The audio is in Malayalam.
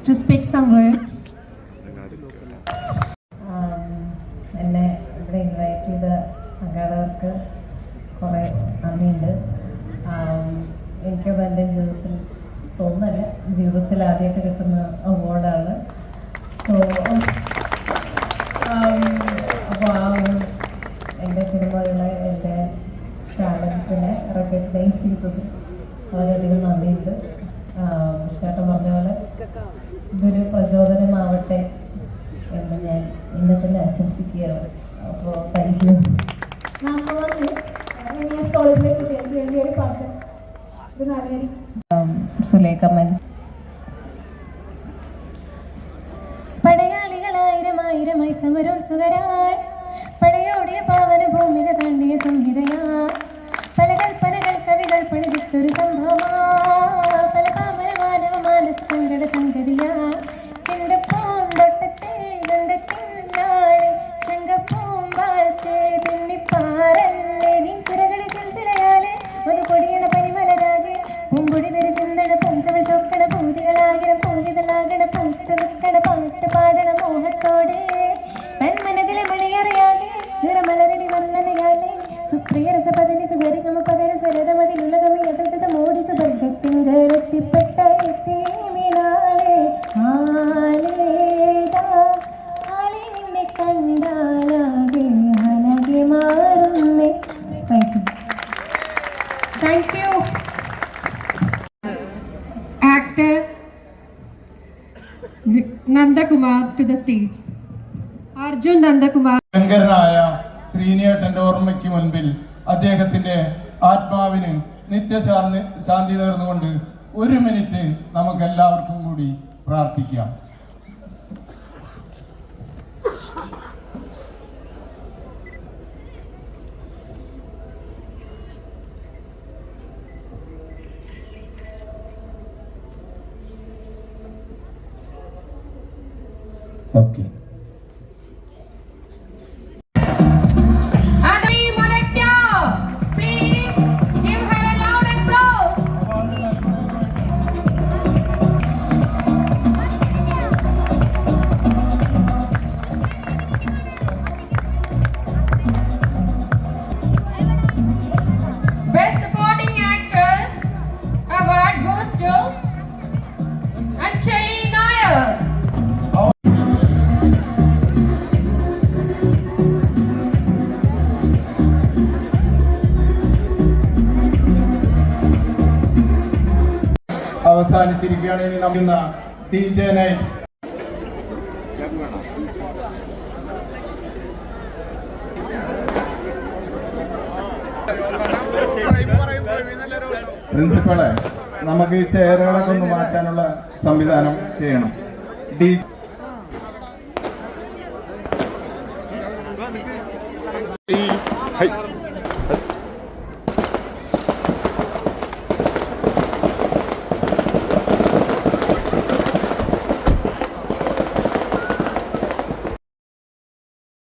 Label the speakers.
Speaker 1: to speak some words.
Speaker 2: ആം, എന്നെ ഇവിടെ ഇൻവൈറ്റ് ചെയ്ത സംഘാടകർക്ക് കുറേ നന്ദിയുണ്ട്. ആം, എനിക്കത് എന്റെ ജീവിതത്തിൽ തോന്നല ജീവിതത്തിൽ ആദ്യമായിട്ട് കിട്ടുന്ന അവാർഡാണ് സോ അപ്പോൾ ആ എന്റെ സിനിമകളെ എന്റെ ടാലൻസിനെ റെക്കഗ്നൈസ് ചെയ്തതിൽ വളരെയധികം നന്ദിയുണ്ട്. ചേട്ടൻ പറഞ്ഞ പോലെ ഇതൊരു പ്രചോദനമാവട്ടെ എന്ന് ഞാൻ ഇന്നെ തന്നെ ആശംസിക്കുകയാണ്. അപ്പോൾ താങ്ക് യു സുലേഖ മൻസ് പടയാളികളായിരമായിരമായി സമരോത്സുകരായി പടയോടിയ പാവന ഭൂമിക താണ്ടിയ സംഹിതയാ പല കൽപ്പനകൾ കവികൾ പണിതിട്ടൊരു സംഭവമാ പാട്ട് പാടണ മോഹത്തോടെ. പെൺമനതിലെ മണിയറിയാകെ. നിറമലരടി വർണനയാലെ സുപ്രിയ രസപദനി സരിഗമ പദര സരതമതിലുള്ളകമി യഥൃത മോടി സുബർഗത്തിങ്കരത്തിപ്പെട്ട എത്തിമീനാളെ ആലേതാ ആലേ നിന്നെ കണ്ടാലാകെ അലകെ മാറുന്നേ. Thank you
Speaker 1: Thank you. Vi- to the stage Arjun Nandakumar.
Speaker 3: ഭയങ്കരനായ ഓർമ്മയ്ക്ക് മുൻപിൽ അദ്ദേഹത്തിന്റെ ആത്മാവിന് നിത്യശാന്തി ശാന്തി നേർന്നുകൊണ്ട് ഒരു മിനിറ്റ് നമുക്ക് എല്ലാവർക്കും കൂടി പ്രാർത്ഥിക്കാം ഓക്കെ അവസാനിച്ചിരിക്കുകയാണ് ഇനി നമ്മുന്ന ഡി ജെ നൈറ്റ് പ്രിൻസിപ്പളെ നമുക്ക് ഈ ചെയറുകളൊക്കെ ഒന്ന് മാറ്റാനുള്ള സംവിധാനം ചെയ്യണം ഡി
Speaker 4: Hey.